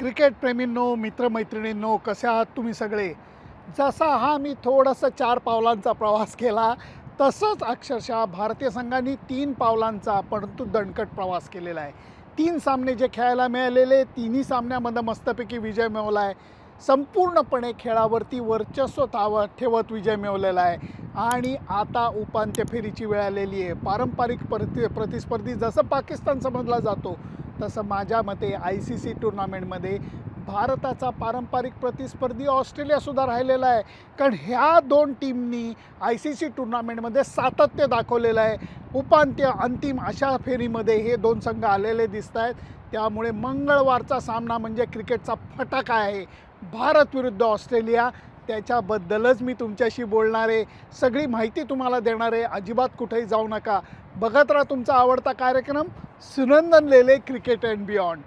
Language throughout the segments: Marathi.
क्रिकेटप्रेमींनो मित्रमैत्रिणींनो कसे आहात तुम्ही सगळे? जसा हा मी थोडासा चार पावलांचा प्रवास केला तसंच अक्षरशः भारतीय संघाने तीन पावलांचा परंतु दणकट प्रवास केलेला आहे. तीन सामने जे खेळायला मिळालेले तिन्ही सामन्यामध्ये मस्तपैकी विजय मिळवला आहे. संपूर्णपणे खेळावरती वर्चस्व ताव ठेवत विजय मिळवलेला आहे. आणि आता उपांत्य फेरीची वेळ आलेली आहे. पारंपरिक प्रति प्रतिस्पर्धी जसं पाकिस्तान समजला जातो तसं माझ्या मते आय सी सी टुर्नामेंटमध्ये भारताचा पारंपरिक प्रतिस्पर्धी ऑस्ट्रेलियासुद्धा राहिलेला आहे. कारण ह्या दोन टीमनी आय सी सी टुर्नामेंटमध्ये सातत्य दाखवलेलं आहे. उपांत्य अंतिम अशा फेरीमध्ये हे दोन संघ आलेले दिसत आहेत. त्यामुळे मंगळवारचा सामना म्हणजे क्रिकेटचा फटाका आहे. भारत विरुद्ध ऑस्ट्रेलिया. त्याच्याबद्दलच मी तुमच्याशी बोलणार आहे. सगळी माहिती तुम्हाला देणार आहे. अजिबात कुठेही जाऊ नका. बघत राहा तुमचा आवडता कार्यक्रम. Sunandan Lele cricket and beyond.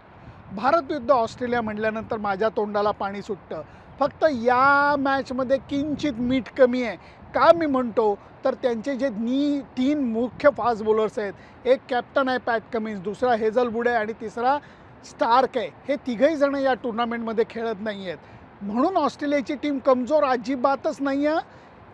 Bharat विरुद्ध ऑस्ट्रेलिया म्हटल्यानंतर माझ्या तोंडाला पाणी सुटतं. फक्त या मॅचमध्ये किंचित मीठ कमी आहे. का मी म्हणतो? तर त्यांचे जे नी तीन मुख्य फास्ट बॉलर्स आहेत. एक कॅप्टन आहे पॅट कमिन्स दुसरा हेझल बुडे आणि तिसरा स्टार्क आहे. हे तिघही जण या टुर्नामेंटमध्ये खेळत नाही आहेत म्हणून ऑस्ट्रेलियाची टीम कमजोर अजिबातच नाही आहे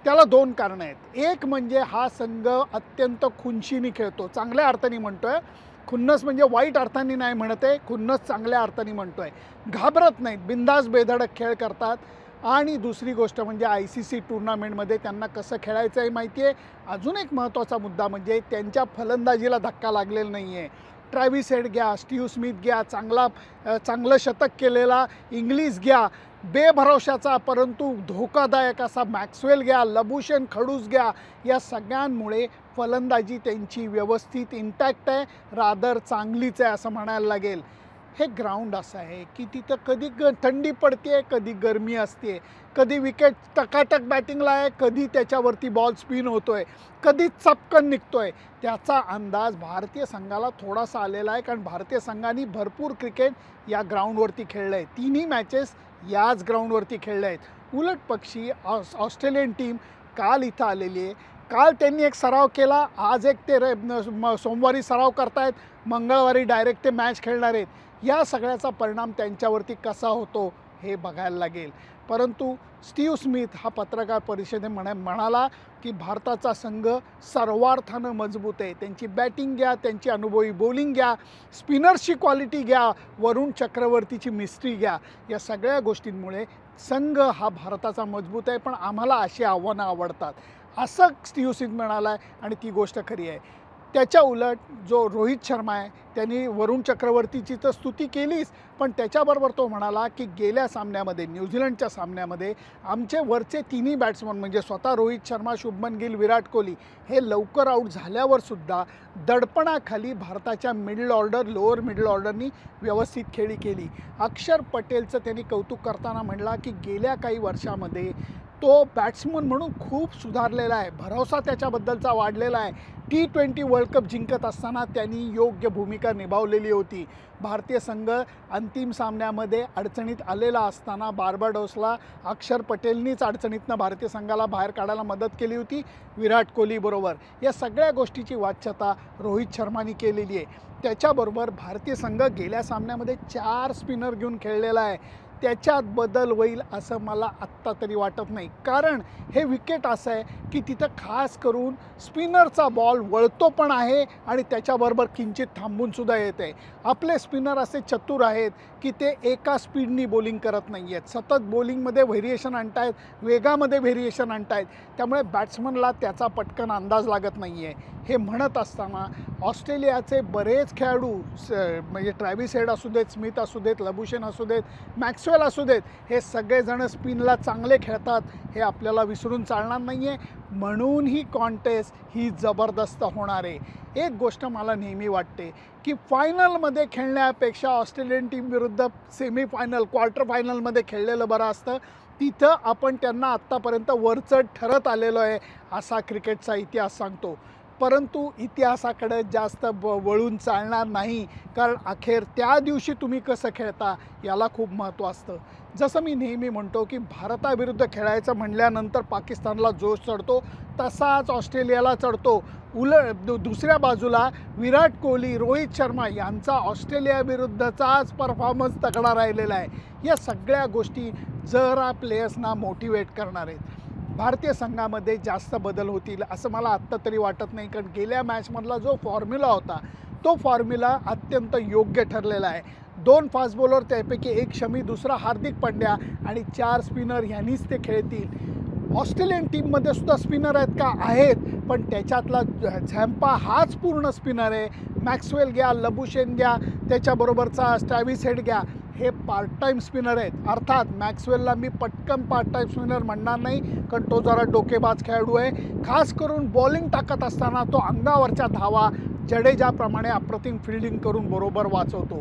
त्याला दोन कारणं आहेत. एक म्हणजे हा संघ अत्यंत खुनशीनी खेळतो. चांगल्या अर्थाने म्हणतो आहे खुन्नस म्हणजे वाईट अर्थाने नाही म्हणत आहे. खुन्नस चांगल्या अर्थाने म्हणतो आहे घाबरत नाहीत. बिंदास बेधडक खेळ करतात. आणि दुसरी गोष्ट म्हणजे आय सी सी टुर्नामेंटमध्ये त्यांना कसं खेळायचं आहे माहिती आहे? अजून एक महत्त्वाचा मुद्दा म्हणजे त्यांच्या फलंदाजीला धक्का लागलेला नाही आहे ट्रॅव्हिस हेड घ्या स्टीव्ह स्मिथ घ्या चांगला चांगलं शतक केलेला इंग्लिश घ्या. बेभरवशाचा परंतु धोकादायक असा मॅक्सवेल घ्या लबुशन खडूस घ्या या सगळ्यांमुळे फलंदाजी त्यांची व्यवस्थित इंटॅक्ट आहे रादर चांगलीच आहे असं म्हणायला लागेल. हे ग्राउंड असं आहे की तिथं कधी ग थंडी पडते कधी गरमी असते कधी विकेट टकाटक बॅटिंगला आहे कधी त्याच्यावरती बॉल स्पिन होतो आहे कधी चपकन निघतो आहे त्याचा अंदाज भारतीय संघाला थोडासा आलेला आहे कारण भारतीय संघाने भरपूर क्रिकेट या ग्राउंडवरती खेळलं आहे तिन्ही मॅचेस याच ग्राउंडवरती खेळले आहेत. उलट पक्षी ऑस ऑस्ट्रेलियन टीम काल इथं आलेली आहे. काल त्यांनी एक सराव केला. आज एक ते रे म- सोमवारी सराव करतायत. मंगळवारी डायरेक्ट ते मॅच खेळणार आहेत. या सगळ्याचा परिणाम त्यांच्यावरती कसा होतो हे बघायला लागेल. परंतु स्टीव्ह स्मिथ हा पत्रकार परिषदे म्हणा म्हणाला की भारताचा संघ सर्वार्थानं मजबूत आहे. त्यांची बॅटिंग घ्या त्यांची अनुभवी बॉलिंग घ्या स्पिनर्सची क्वालिटी घ्या वरुण चक्रवर्तीची मिस्ट्री घ्या. या सगळ्या गोष्टींमुळे संघ हा भारताचा मजबूत आहे पण आम्हाला अशी आव्हानं आवडतात. असं स्टीव्ह स्मिथ म्हणाला आहे आणि ती गोष्ट खरी आहे. त्याच्या उलट जो रोहित शर्मा आहे त्यांनी वरुण चक्रवर्तीची तर स्तुती केलीच पण त्याच्याबरोबर तो म्हणाला की गेल्या सामन्यामध्ये न्यूझीलंडच्या सामन्यामध्ये आमचे वरचे तिन्ही बॅट्समन म्हणजे स्वतः रोहित शर्मा शुभमन गिल विराट कोहली हे लवकर आऊट झाल्यावर सुद्धा दडपणाखाली भारताच्या मिडल ऑर्डर लोअर मिडल ऑर्डरनी व्यवस्थित खेळी केली. अक्षर पटेलचं त्यांनी कौतुक करताना म्हणला की गेल्या काही वर्षामध्ये तो बॅट्समन म्हणून खूप सुधारलेला आहे. भरोसा त्याच्याबद्दलचा वाढलेला आहे. टी ट्वेंटी वर्ल्ड कप जिंकत असताना त्यांनी योग्य भूमिका निभावलेली होती. भारतीय संघ अंतिम सामन्यामध्ये अडचणीत आलेला असताना बार्बाडोसला अक्षर पटेलनीच अडचणीतनं भारतीय संघाला बाहेर काढायला मदत केली होती. विराट कोहलीबरोबर या सगळ्या गोष्टीची वाच्यता रोहित शर्माने केलेली आहे. त्याच्याबरोबर भारतीय संघ गेल्या सामन्यामध्ये चार स्पिनर घेऊन खेळलेला आहे. त्याच्यात बदल होईल असं मला आत्ता तरी वाटत नाही. कारण हे विकेट असं आहे की तिथं खास करून स्पिनरचा बॉल वळतो पण आहे आणि त्याच्याबरोबर किंचित थांबूनसुद्धा येत. आहे आपले स्पिनर असे चतुर आहेत की ते एका स्पीडनी बॉलिंग करत नाही आहेत सतत बॉलिंगमध्ये व्हेरिएशन आणतायत वेगामध्ये व्हेरिएशन आणतायत. त्यामुळे बॅट्समनला त्याचा पटकन अंदाज लागत नाही आहे हे म्हणत असताना ऑस्ट्रेलियाचे बरेच खेळाडू स म्हणजे ट्रॅव्हिस हेड असू देत स्मिथ असू देत लबुशेन असू देत मॅक्सवेल असू देत हे सगळेजण स्पिनला चांगले खेळतात हे आपल्याला विसरून चालणार नाही आहे म्हणून ही कॉन्टेस्ट ही जबरदस्त होणार आहे. एक गोष्ट मला नेहमी वाटते की फायनलमध्ये खेळण्यापेक्षा ऑस्ट्रेलियन टीम विरुद्ध सेमीफायनल क्वार्टर फायनलमध्ये खेळलेलं बरं असतं. तिथं आपण त्यांना आत्तापर्यंत वरचढ ठरत आलेलो आहे असा क्रिकेटचा इतिहास सांगतो. परंतु इतिहासाकडे जास्त ब वळून चालणार नाही कारण अखेर त्या दिवशी तुम्ही कसं खेळता याला खूप महत्त्व असतं. जसं मी नेहमी म्हणतो की भारताविरुद्ध खेळायचं म्हणल्यानंतर पाकिस्तानला जोश चढतो तसाच ऑस्ट्रेलियाला चढतो. उल दुसऱ्या बाजूला विराट कोहली रोहित शर्मा यांचा ऑस्ट्रेलियाविरुद्धचाच परफॉर्मन्स तगडा राहिलेला आहे. या सगळ्या गोष्टी जरा प्लेयर्सना मोटिवेट करणार आहेत. भारतीय संघामध्ये जास्त बदल होतील असं मला आत्ता तरी वाटत नाही कारण गेल्या मॅचमधला जो फॉर्म्युला होता तो फॉर्म्युला अत्यंत योग्य ठरलेला आहे. दोन फास्ट बॉलर त्यापैकी एक शमी दुसरा हार्दिक पांड्या आणि चार स्पिनर ह्यांनीच ते खेळतील. ऑस्ट्रेलियन टीममध्ये सुद्धा स्पिनर आहेत का? आहेत पण त्याच्यातला झॅम्पा हाच पूर्ण स्पिनर आहे. मॅक्सवेल घ्या लबुशेन घ्या त्याच्याबरोबरचा स्टॅविस हेड घ्या. हे पार्ट टाईम स्पिनर आहेत. अर्थात मॅक्सवेलला मी पटकन पार्ट टाईम स्पिनर म्हणणार नाही कारण तो जरा डोकेबाज खेळाडू आहे. खास करून बॉलिंग टाकत असताना तो अंगावरच्या धावा जडेजाप्रमाणे अप्रतिम फिल्डिंग करून बरोबर वाचवतो.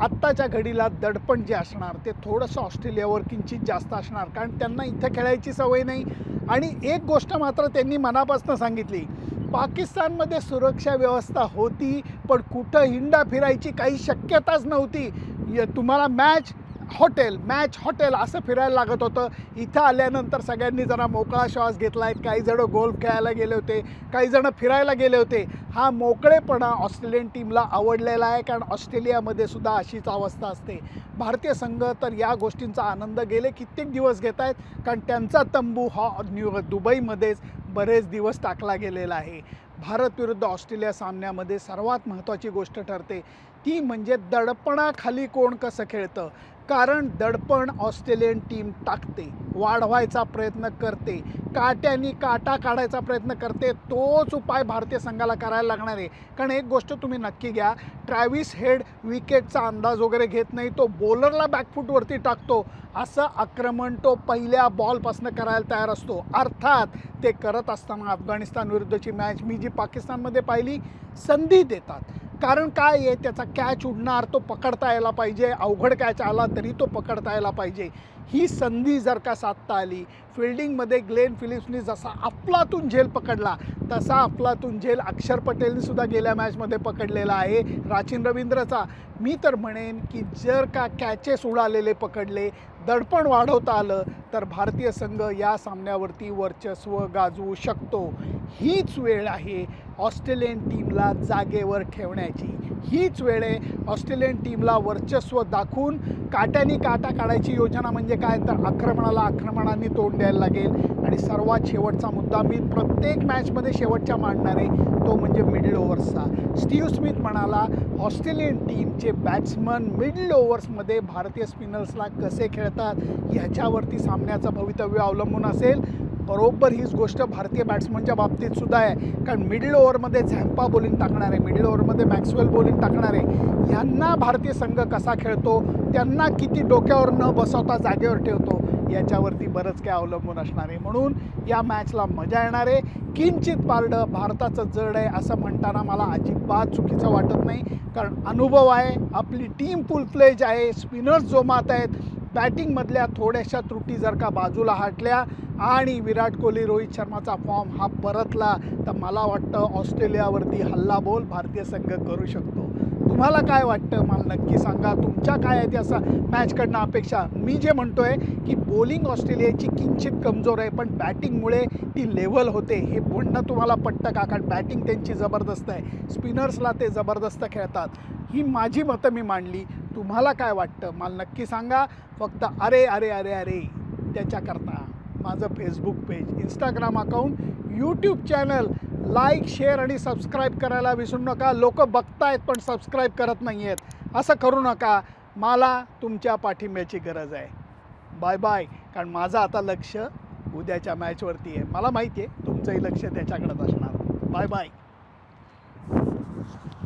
आत्ताच्या घडीला दडपण जे असणार ते थोडंसं ऑस्ट्रेलियावर किंचित जास्त असणार कारण त्यांना इथं खेळायची सवय नाही. आणि एक गोष्ट मात्र त्यांनी मनापासून सांगितली पाकिस्तानमध्ये सुरक्षा व्यवस्था होती पण कुठं हिंडा फिरायची काही शक्यताच नव्हती. य- तुम्हाला मॅच हॉटेल मॅच हॉटेल असं फिरायला लागत होतं. इथं आल्यानंतर सगळ्यांनी जरा मोकळा श्वास घेतला. आहे काही जण गोल्फ खेळायला गेले होते काही जण फिरायला गेले होते. हा मोकळेपणा ऑस्ट्रेलियन टीमला आवडलेला आहे कारण ऑस्ट्रेलियामध्ये सुद्धा अशीच अवस्था असते. भारतीय संघ तर या गोष्टींचा आनंद गेले कित्येक दिवस घेत आहेत. कारण त्यांचा तंबू हा न्यू दुबईमध्येच बरेच दिवस टाकला गेलेला आहे. भारत विरुद्ध ऑस्ट्रेलिया सामन्यामध्ये सर्वात महत्त्वाची गोष्ट ठरते. ती म्हणजे दडपणाखाली कोण कसं खेळतं? कारण दडपण ऑस्ट्रेलियन टीम टाकते वाढवायचा प्रयत्न करते काट्यानी काटा काढायचा प्रयत्न करते तोच उपाय भारतीय संघाला करायला लागणार आहे. कारण एक गोष्ट तुम्ही नक्की घ्या ट्रॅव्हिस हेड विकेटचा अंदाज वगैरे घेत नाही तो बॉलरला बॅकफूटवरती टाकतो. असं आक्रमण तो पहिल्या बॉलपासून करायला तयार असतो. अर्थात ते करत असताना अफगाणिस्तान विरुद्धची मॅच मी जी पाकिस्तानमध्ये पाहिली संधी देतात. कारण काय आहे? त्याचा कॅच उडणार तो पकडता यायला पाहिजे. अवघड कॅच आला तरी तो पकडता यायला पाहिजे. ही संधी जर का साधता आली फिल्डिंगमध्ये ग्लेन फिलिप्सनी जसा अफलातून झेल पकडला तसा अफलातून झेल अक्षर पटेलने सुद्धा गेल्या मॅचमध्ये पकडलेला आहे. राचिन रवींद्रचा मी तर म्हणेन की जर का कॅचेस उडालेले पकडले दडपण वाढवता आलं तर भारतीय संघ या सामन्यावरती वर्चस्व गाजवू शकतो. हीच वेळ आहे. ऑस्ट्रेलियन टीमला जागेवर ठेवण्याची. हीच वेळ आहे ऑस्ट्रेलियन टीमला वर्चस्व दाखवून काट्याने काटा काढायची योजना म्हणजे काय? तर आक्रमणाला आक्रमणाने तोंड द्यायला लागेल. आणि सर्वात शेवटचा मुद्दा मी प्रत्येक मॅचमध्ये शेवटच्या मांडणार आहे तो म्हणजे मिडल ओव्हर्सचा. स्टीव्ह स्मिथ म्हणाला ऑस्ट्रेलियन टीमचे बॅट्समन मिडल ओव्हर्समध्ये भारतीय स्पिनर्सला कसे खेळतात? ह्याच्यावरती सामन्याचं भवितव्य अवलंबून असेल. बरोबर हीच गोष्ट भारतीय बॅट्समनच्या बाबतीत सुद्धा आहे. कारण मिडल ओव्हरमध्ये झॅम्पा बॉलिंग टाकणार आहे मिडल ओव्हरमध्ये मॅक्सवेल बॉलिंग टाकणार आहे यांना भारतीय संघ कसा खेळतो? त्यांना किती डोक्यावर न बसवता जागेवर ठेवतो याच्यावरती बरंच काय अवलंबून असणार आहे. म्हणून या मॅचला मजा येणार आहे. किंचित पारडं भारताचं जड आहे असं म्हणताना मला अजिबात चुकीचं वाटत नाही. कारण अनुभव आहे आपली टीम फुल फ्लेज आहे स्पिनर्स जोमात आहेत. बॅटिंगमधल्या थोड्याशा त्रुटी जर का बाजूला हटल्या आणि विराट कोहली रोहित शर्माचा फॉर्म हा परतला तर मला वाटतं ऑस्ट्रेलियावरती हल्ला बोल भारतीय संघ करू शकतो. तुम्हाला काय वाटतं? मला नक्की सांगा. तुमच्या काय आहे त्या मॅचकडनं अपेक्षा? मी जे म्हणतो आहे की बॉलिंग ऑस्ट्रेलियाची किंचित कमजोर आहे पण बॅटिंगमुळे ती लेवल होते. हे म्हणणं तुम्हाला पटतं का? कारण बॅटिंग त्यांची जबरदस्त आहे. स्पिनर्सला ते जबरदस्त खेळतात. ही माझी मतं मी मांडली. तुम्हाला काय वाटतं? मला नक्की सांगा. फक्त अरे अरे अरे अरे त्याच्याकरता माझं Facebook page Instagram account YouTube channel like share आणि सबस्क्राईब करायला विसरू नका. लोक बघतायत पण सबस्क्राईब करत नाही आहेत असं करू नका. मला तुमच्या पाठिंब्याची गरज आहे. Bye bye. कारण माझं आता लक्ष उद्याच्या मॅचवरती आहे. मला माहिती आहे तुमचंही लक्ष त्याच्याकडेच असणार बाय बाय.